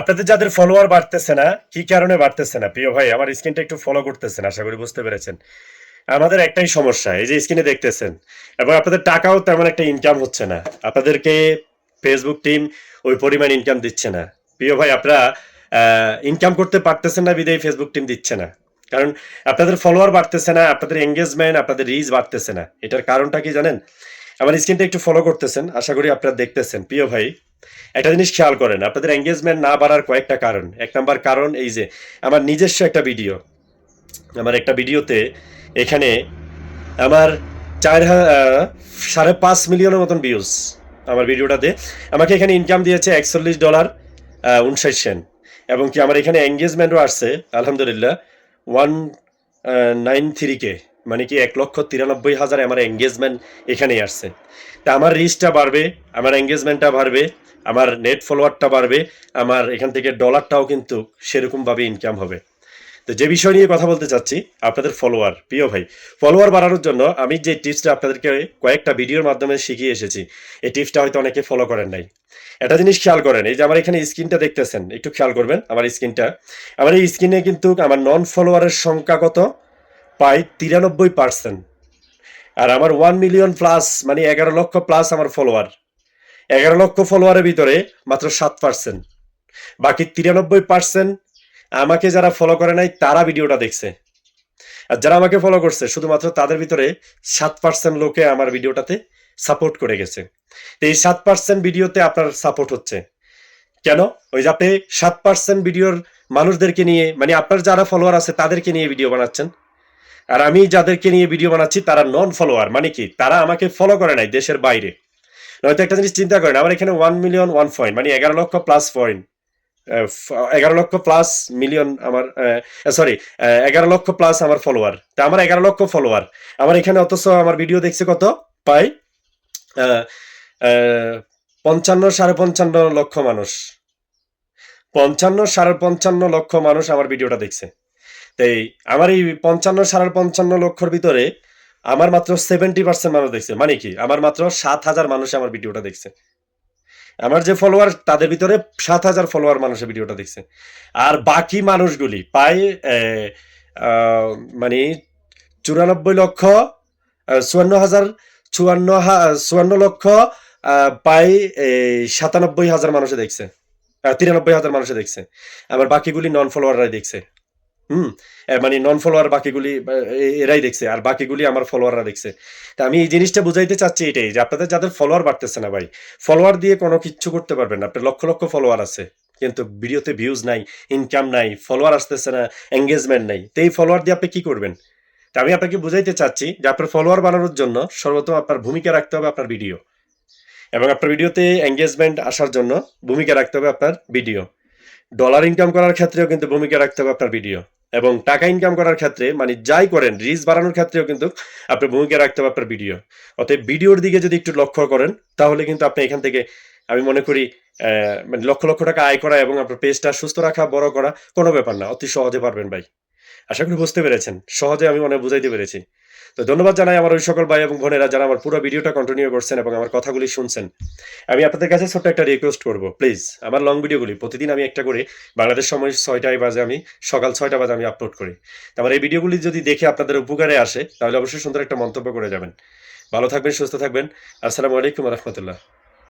আপনাদের যাদের ফলোয়ার বাড়তেছে না, কি কারণে বাড়তেছে না? প্রিয় ভাই, আমার স্ক্রিনটা একটু ফলো করতেছেন, আশা করি বুঝতে পেরেছেন। আমাদের একটাই সমস্যা, এই যে স্ক্রিনে দেখতেছেন, এবং আপনাদের টাকাও তেমন একটা ইনকাম হচ্ছে না। আপনাদেরকে ফেসবুক টিম ওই পরিমাণ ইনকাম দিচ্ছে না। প্রিয় ভাই, আপনারা ইনকাম করতে পারতেছেন না বিদায় ফেসবুক টিম দিচ্ছে না। কারণ আপনাদের ফলোয়ার বাড়তেছে না, আপনাদের এঙ্গেজমেন্ট আপনাদের রিচ বাড়তেছে না। এটার কারণটা কি জানেন? আমার স্ক্রিনটা একটু ফলো করতেছেন, আশা করি আপনারা দেখতেছেন। প্রিয় ভাই একটা জিনিস খেয়াল করেন, আপনাদের এঙ্গেজমেন্ট না বাড়ার কয়েকটা কারণ। এক নাম্বার কারণ এই যে, আমার নিজস্ব একটা ভিডিও আমার একটা ভিডিওতে এখানে আমার চার সাড়ে পাঁচ মিলিয়নের মতন ভিউজ আমার ভিডিওটাতে আমাকে এখানে ইনকাম দিয়েছে একচল্লিশ ডলার উনষাট সেন্ট এবং কি আমার এখানে এঙ্গেজমেন্টও আসছে, আলহামদুলিল্লাহ ওয়ান নাইন থ্রি কে মানে কি এক লক্ষ তিরানব্বই হাজার আমার এঙ্গেজমেন্ট এখানেই আসছে। তা আমার রিচটা বাড়বে, আমার এঙ্গেজমেন্টটা বাড়বে আমার নেট ফলোয়ারটা বাড়বে, আমার এখান থেকে ডলারটাও কিন্তু সেরকমভাবে ইনকাম হবে। তো যে বিষয় নিয়ে কথা বলতে চাচ্ছি, আপনাদের ফলোয়ার প্রিয় ভাই ফলোয়ার বাড়ানোর জন্য আমি যে টিপসটা আপনাদেরকে কয়েকটা ভিডিওর মাধ্যমে শিখিয়ে এসেছি, এই টিপসটা হয়তো অনেকে ফলো করেন নাই। একটা জিনিস খেয়াল করেন, এই যে আমার এখানে স্ক্রিনটা দেখতেছেন, একটু খেয়াল করবেন আমার স্ক্রিনটা। আমার এই স্ক্রিনে কিন্তু আমার নন ফলোয়ারের সংখ্যা কত? প্রায় তিরানব্বই পার্সেন্ট আর আমার ওয়ান মিলিয়ন প্লাস মানে এগারো লক্ষ প্লাস আমার ফলোয়ার এগারো লক্ষ ফলোয়ারের ভিতরে মাত্র সাত পার্সেন্ট বাকি তিরানব্বই পার্সেন্ট আমাকে যারা ফলো করে নাই, তারা ভিডিওটা দেখছে। আর যারা আমাকে ফলো করছে, শুধুমাত্র তাদের ভিতরে সাত পার্সেন্ট লোকে আমার ভিডিওটাতে সাপোর্ট করে গেছে। তো এই সাত পার্সেন্ট ভিডিওতে আপনার সাপোর্ট হচ্ছে। কেন? ওই যে আপনি সাত পার্সেন্ট ভিডিওর মানুষদেরকে নিয়ে মানে আপনার যারা ফলোয়ার আছে, তাদেরকে নিয়ে ভিডিও বানাচ্ছেন। আর আমি যাদেরকে নিয়ে ভিডিও বানাচ্ছি, তারা নন ফলোয়ার মানে কি? তারা আমাকে ফলো করে নাই দেশের বাইরে। নয়তো একটা জিনিস চিন্তা করেন, আমার এখানে ওয়ান মিলিয়ন ওয়ান পয়েন্ট মানে এগারো লক্ষ প্লাস পয়েন্ট এগারো লক্ষ প্লাস মিলিয়ন আমার সরি এগারো লক্ষ প্লাস আমার ফলোয়ার তা আমার এগারো লক্ষ ফলোয়ার আমার এখানে অথচ আমার ভিডিও দেখছে কত? পাই পঞ্চান্ন সাড়ে পঞ্চান্ন লক্ষ মানুষ, পঞ্চান্ন সাড়ে পঞ্চান্ন লক্ষ মানুষ আমার ভিডিওটা দেখছে, তাই আমার এই পঞ্চান্ন সাড়ে পঞ্চান্ন লক্ষর ভিতরে আমার মাত্র সেভেন্টি পার্সেন্ট মানুষ দেখছে। মানে কি? আমার মাত্র সাত হাজার মানুষ আমার ভিডিওটা দেখছে। আমার যে ফলোয়ার তাদের ভিতরে সাত হাজার ফলোয়ার মানুষের ভিডিওটা দেখছে। আর বাকি মানুষগুলি প্রায় মানে চুরানব্বই লক্ষ চুয়ান্ন হাজার চুয়ান্ন চুয়ান্ন লক্ষ প্রায় সাতানব্বই হাজার মানুষে দেখছে। তিরানব্বই হাজার মানুষে দেখছে। আবার বাকিগুলি নন ফলোয়াররাই দেখছে। হুম মানে নন ফলোয়ার বাকিগুলি এরাই দেখছে, আর বাকিগুলি আমার ফলোয়াররা দেখছে। তা আমি এই জিনিসটা বুঝাইতে চাচ্ছি এটাই, যে আপনাদের যাদের ফলোয়ার বাড়তেছে না ভাই ফলোয়ার দিয়ে কোনো কিচ্ছু করতে পারবেন না, আপনার লক্ষ লক্ষ ফলোয়ার আছে, কিন্তু ভিডিওতে ভিউজ নাই ইনকাম নাই ফলোয়ার আসতেছে না এঙ্গেজমেন্ট নাই, তো এই ফলোয়ার দিয়ে আপনি কি করবেন? তা আমি আপনাকে বুঝাইতে চাচ্ছি যে আপনার ফলোয়ার বানানোর জন্য সর্বপ্রথম আপনার ভূমিকা রাখতে হবে আপনার ভিডিও এবং আপনার ভিডিওতে এঙ্গেজমেন্ট আসার জন্য ভূমিকা রাখতে হবে আপনার ভিডিও ডলার ইনকাম করার ক্ষেত্রেও কিন্তু ভূমিকা রাখতে হবে আপনার ভিডিও এবং টাকা ইনকাম করার ক্ষেত্রে মানে যাই করেন রিস্ক বাড়ানোর ক্ষেত্রেও কিন্তু আপনি ভূমিকা রাখতে আপনার ভিডিও অতএব ভিডিওর দিকে যদি একটু লক্ষ্য করেন, তাহলে কিন্তু আপনি এখান থেকে, আমি মনে করি মানে লক্ষ লক্ষ টাকা আয় করা এবং আপনার পেজটা সুস্থ রাখা, বড় করা কোনো ব্যাপার না। অতি সহজে পারবেন ভাই। আশা করি বুঝতে পেরেছেন। সহজে আমি মনে বুঝাইতে পেরেছি। তো ধন্যবাদ জানাই আমার ওই সকল ভাই এবং বোনেরা যারা আমার পুরো ভিডিওটা কন্টিনিউ করছেন এবং আমার কথাগুলি শুনছেন। আমি আপনাদের কাছে ছোট্ট একটা রিকোয়েস্ট করব প্লিজ আমার লং ভিডিওগুলি প্রতিদিন আমি একটা করে, বাংলাদেশ সময় ছয়টায় বাজে আমি, সকাল ছয়টা বাজে আমি আপলোড করি। আমার এই ভিডিওগুলি যদি দেখে আপনাদের উপকারে আসে, তাহলে অবশ্যই সুন্দর একটা মন্তব্য করে যাবেন। ভালো থাকবেন, সুস্থ থাকবেন। আসসালামু আলাইকুম রহমতুল্লাহ।